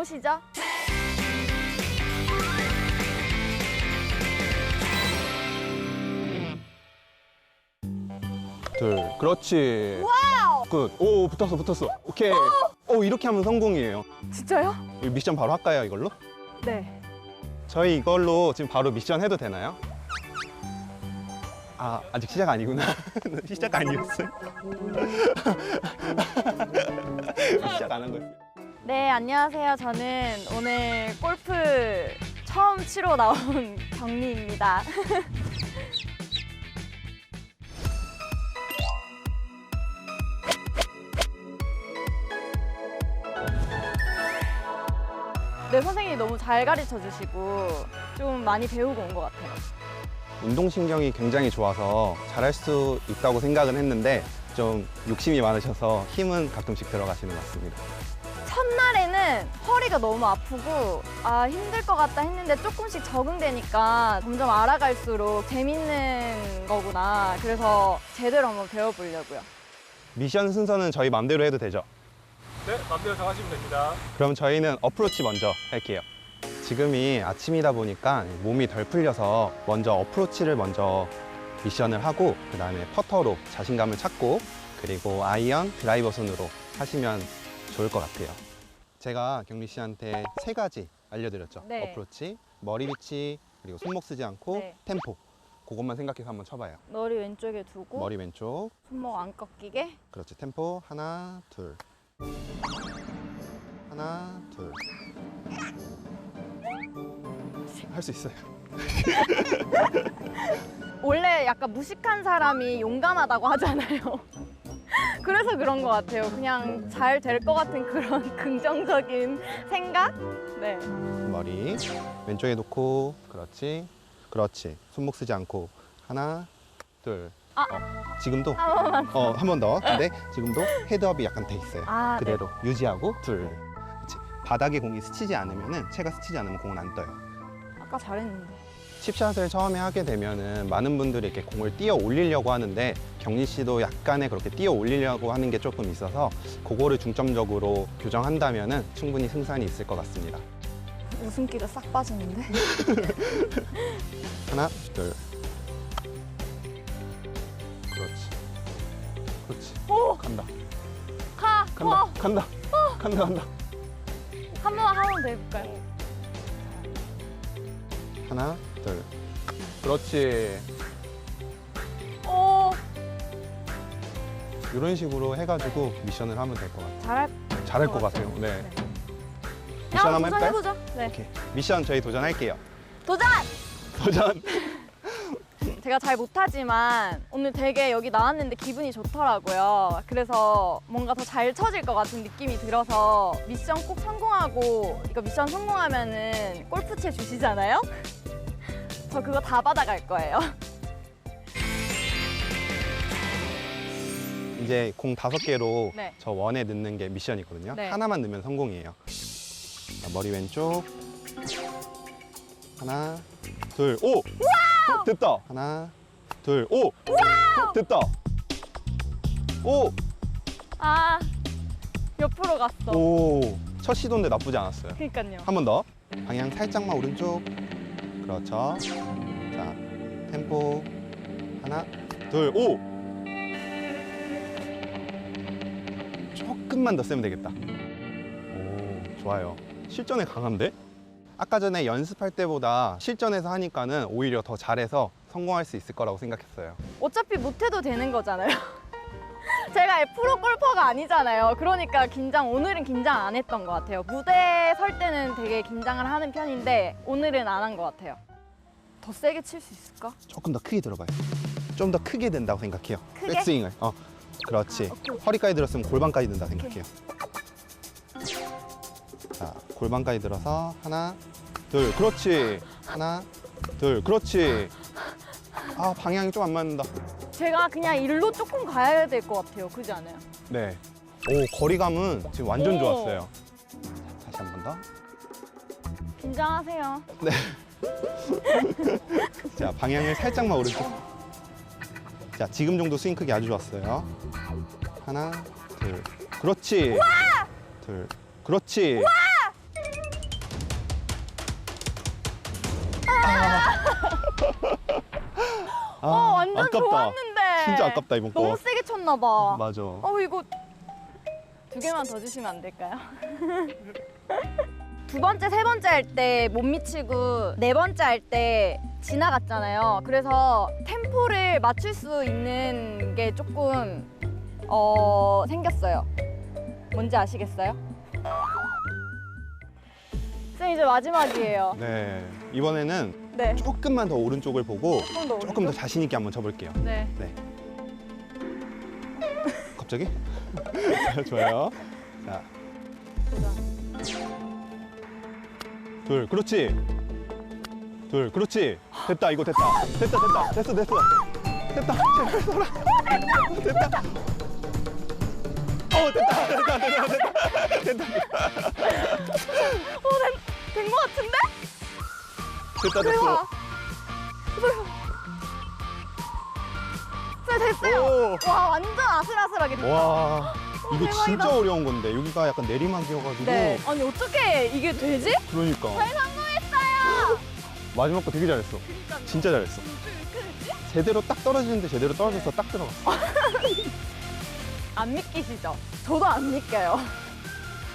가시죠. 둘. 그렇지. 끝. 오, 붙었어, 붙었어. 오케이. 오, 이렇게 하면 성공이에요. 진짜요? 이 미션 바로 할까요, 이걸로? 네. 저희 이걸로 지금 바로 미션 해도 되나요? 아, 아직 시작 아니구나. 시작 아니었어요. 시작 안 한 거였어요. 네, 안녕하세요. 저는 오늘 골프 처음 치러 나온 경리입니다. 네, 선생님이 너무 잘 가르쳐 주시고 좀 많이 배우고 온 것 같아요. 운동신경이 굉장히 좋아서 잘할 수 있다고 생각은 했는데 좀 욕심이 많으셔서 힘은 가끔씩 들어가시는 것 같습니다. 첫날에는 허리가 너무 아프고 아 힘들 것 같다 했는데 조금씩 적응되니까 점점 알아갈수록 재밌는 거구나. 그래서 제대로 한번 배워보려고요. 미션 순서는 저희 맘대로 해도 되죠? 네, 맘대로 정하시면 됩니다. 그럼 저희는 어프로치 먼저 할게요. 지금이 아침이다 보니까 몸이 덜 풀려서 먼저 어프로치를 먼저 미션을 하고 그 다음에 퍼터로 자신감을 찾고 그리고 아이언, 드라이버 손으로 하시면 좋을 것 같아요. 제가 경리 씨한테 세 가지 알려드렸죠. 네. 어프로치, 머리 위치, 그리고 손목 쓰지 않고 네. 템포. 그것만 생각해서 한번 쳐봐요. 머리 왼쪽에 두고 머리 왼쪽, 손목 안 꺾이게. 그렇지. 템포 하나, 둘. 하나, 둘. 할 수 있어요. 원래 약간 무식한 사람이 용감하다고 하잖아요. 그런 것 같아요. 그냥 잘 될 것 같은 그런 긍정적인 생각? 네. 머리 왼쪽에 놓고 그렇지. 그렇지. 손목 쓰지 않고 하나, 둘. 아. 어, 지금도. 어, 한 번 더. 근데 지금도 헤드업이 약간 돼 있어요. 아, 네. 그대로 유지하고 둘. 그렇지. 바닥에 공이 스치지 않으면 은 채가 스치지 않으면 공은 안 떠요. 아까 잘했는데. 칩샷을 처음에 하게 되면은 많은 분들이 이렇게 공을 띄어 올리려고 하는데 경리 씨도 약간의 그렇게 띄어 올리려고 하는 게 조금 있어서 그거를 중점적으로 교정한다면은 충분히 승산이 있을 것 같습니다. 웃음기가 싹 빠지는데? 하나, 둘. 그렇지. 그렇지. 오! 간다. 가! 간다. 어! 간다. 간다. 간다. 한 번, 한번 더 해볼까요? 하나, 둘. 그렇지. 오! 이런 식으로 해가지고 미션을 하면 될 것 같아요. 잘할 잘할 것것 같아요. 네. 네. 미션 야, 한번 해볼까요? 도전해보죠. 네. 오케이. 미션 저희 도전할게요. 도전! 도전. 제가 잘 못하지만 오늘 되게 여기 나왔는데 기분이 좋더라고요. 그래서 뭔가 더 잘 쳐질 것 같은 느낌이 들어서 미션 꼭 성공하고 이거 미션 성공하면은 골프채 주시잖아요? 저 그거 다 받아갈 거예요. 이제 공 다섯 개로 네. 저 원에 넣는 게 미션이거든요. 네. 하나만 넣으면 성공이에요. 자, 머리 왼쪽. 하나, 둘, 오! 됐다. 하나, 둘, 오! 됐다. 오! 아, 옆으로 갔어. 오! 첫 시도인데 나쁘지 않았어요. 그니까요. 한 번 더. 방향 살짝만 오른쪽. 그렇죠. 자, 템포. 하나, 둘, 오! 조금만 더 세면 되겠다. 오, 좋아요. 실전에 강한데? 아까 전에 연습할 때보다 실전에서 하니까는 오히려 더 잘해서 성공할 수 있을 거라고 생각했어요. 어차피 못해도 되는 거잖아요. 제가 프로 골 퍼가 아니잖아요. 그러니까 긴장, 오늘은 긴장 안 했던 것 같아요. 무대에 설 때는 되게 긴장을 하는 편인데 오늘은 안 한 것 같아요. 더 세게 칠 수 있을까? 조금 더 크게 들어봐요. 좀 더 크게 된다고 생각해요. 크게? 백스윙을. 어, 그렇지. 아, 오케이, 오케이. 허리까지 들었으면 골반까지 든다 생각해요. 자, 골반까지 들어서 하나, 둘, 그렇지. 하나, 둘, 그렇지. 아, 방향이 좀 안 맞는다. 제가 그냥 일로 조금 가야 될 것 같아요. 그지 않아요? 네. 오 거리감은 지금 완전 오. 좋았어요. 다시 한 번 더. 긴장하세요. 네. 자 방향을 살짝만 오른쪽. 자 지금 정도 스윙 크기 아주 좋았어요. 하나, 둘. 그렇지. 둘. 그렇지. 아, 와, 아! 아, 어, 완전 아깝다. 좋았는데. 진짜 아깝다 이번 거. 너무 세 게 쳤나 봐. 맞아. 어, 이거 두 개만 더 주시면 안 될까요? 두 번째, 세 번째 할 때 못 미치고 네 번째 할 때 지나갔잖아요. 그래서 템포를 맞출 수 있는 게 조금 어, 생겼어요. 뭔지 아시겠어요? 쌤 이제 마지막이에요. 네. 이번에는 네. 조금만 더 오른쪽을 보고 조금 더 조금 더 오른쪽? 자신 있게 한번 쳐볼게요. 네. 갑자기? 좋아요. 자. 둘, 그렇지. 둘, 그렇지. 됐다, 이거 됐다. 됐다, 됐다. 됐어, 됐어. 됐다. 제발 서라. 됐다. 어, 됐다, 됐다, 됐다, 됐다. 어, 된, 된거 같은데? 됐다. 됐어. 오. 와 완전 아슬아슬하게 됐다. 와, 이거 대박이다. 진짜 어려운 건데 여기가 약간 내리막이어가지고. 네. 아니 어떻게 이게 되지? 그러니까 잘 성공했어요. 마지막 거 되게 잘했어. 그러니까요. 진짜 잘했어. 이렇게 됐지? 제대로 딱 떨어지는데 제대로 떨어져서 딱 들어갔어. 안 믿기시죠? 저도 안 믿겨요.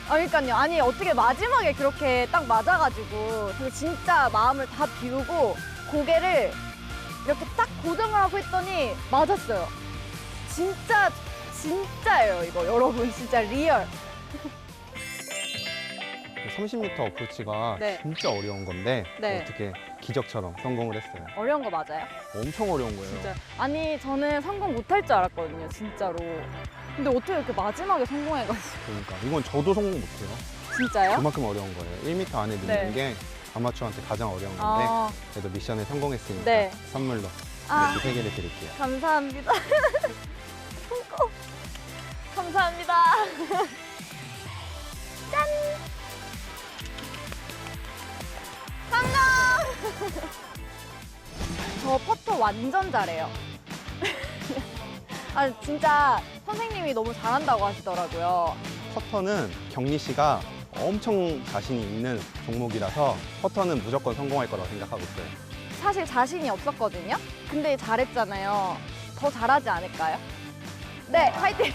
아, 그러니까요. 아니 어떻게 마지막에 그렇게 딱 맞아가지고 진짜 마음을 다 비우고 고개를 이렇게 딱 고정을 하고 했더니 맞았어요. 진짜 진짜예요 이거 여러분 진짜 리얼. 30m 어프로치가 네. 진짜 어려운 건데 네. 어떻게 기적처럼 성공을 했어요. 어려운 거 맞아요? 엄청 어려운 거예요. 진짜. 아니 저는 성공 못할 줄 알았거든요 진짜로. 근데 어떻게 이렇게 마지막에 성공해가지고 그러니까 이건 저도 성공 못해요. 진짜요? 그만큼 어려운 거예요. 1m 안에 넣는 네. 게 아마추어한테 가장 어려운 건데 아, 그래도 미션에 성공했으니까 네. 선물로 아. 이렇게 세 개를 드릴게요. 감사합니다. 성공. 감사합니다. 짠. 성공. 저 퍼터 완전 잘해요. 아 진짜 선생님이 너무 잘한다고 하시더라고요. 퍼터는 경리 씨가 엄청 자신이 있는 종목이라서 퍼터는 무조건 성공할 거라고 생각하고 있어요. 사실 자신이 없었거든요. 근데 잘했잖아요. 더 잘하지 않을까요? 네, 화이팅!